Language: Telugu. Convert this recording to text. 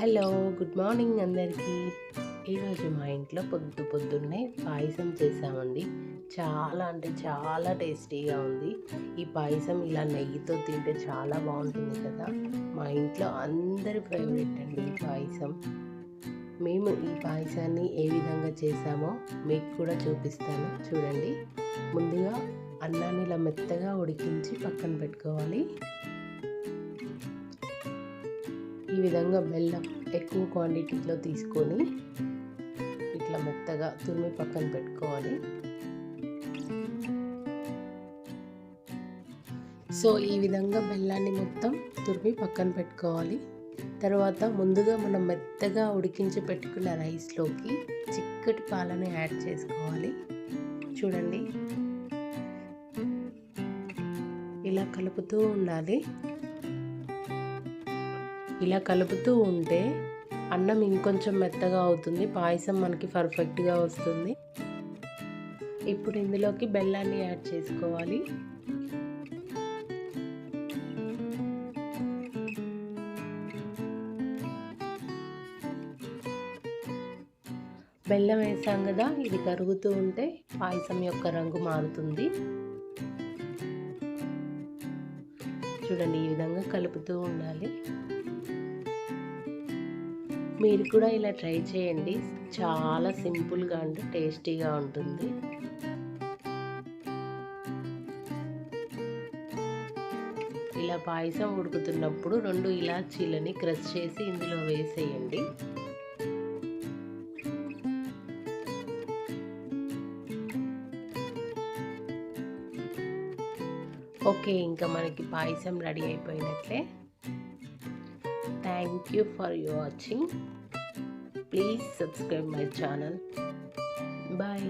హలో గుడ్ మార్నింగ్ అందరికీ. ఈరోజు మా ఇంట్లో పొద్దు పొద్దున్నే పాయసం చేసామండి. చాలా అంటే చాలా టేస్టీగా ఉంది. ఈ పాయసం ఇలా నెయ్యితో తింటే చాలా బాగుంటుంది కదా. మా ఇంట్లో అందరి ఫేవరెట్ అండి ఈ పాయసం. మేము ఈ పాయసాన్ని ఏ విధంగా చేసామో మీకు కూడా చూపిస్తాను. చూడండి. ముందుగా అన్నాన్ని ఇలా మెత్తగా ఉడికించి పక్కన పెట్టుకోవాలి. ఈ విధంగా బెల్లం ఎక్కువ క్వాంటిటీలో తీసుకొని ఇట్లా మెత్తగా తురిమి పక్కన పెట్టుకోవాలి. సో ఈ విధంగా బెల్లాన్ని మొత్తం తురిమి పక్కన పెట్టుకోవాలి. తర్వాత ముందుగా మనం మెత్తగా ఉడికించి పెట్టుకున్న రైస్లోకి చిక్కటి పాలను యాడ్ చేసుకోవాలి. చూడండి. ఇలా కలుపుతూ ఉండాలి. ఇలా కలుపుతూ ఉంటే అన్నం ఇంకొంచెం మెత్తగా అవుతుంది. పాయసం మనకి పర్ఫెక్ట్గా వస్తుంది. ఇప్పుడు ఇందులోకి బెల్లాన్ని యాడ్ చేసుకోవాలి. బెల్లం వేసాం కదా ఇది కరుగుతూ ఉంటే పాయసం యొక్క రంగు మారుతుంది. చూడండి ఈ విధంగా కలుపుతూ ఉండాలి. మీరు కూడా ఇలా ట్రై చేయండి. చాలా సింపుల్గా అంటే టేస్టీగా ఉంటుంది. ఇలా పాయసం ఉడుకుతున్నప్పుడు రెండు ఇలాచీలని క్రష్ చేసి ఇందులో వేసేయండి. ఓకే ఇంకా మనకి payasam ready అయిపోయినట్లే. Thank you for you watching please subscribe my channel bye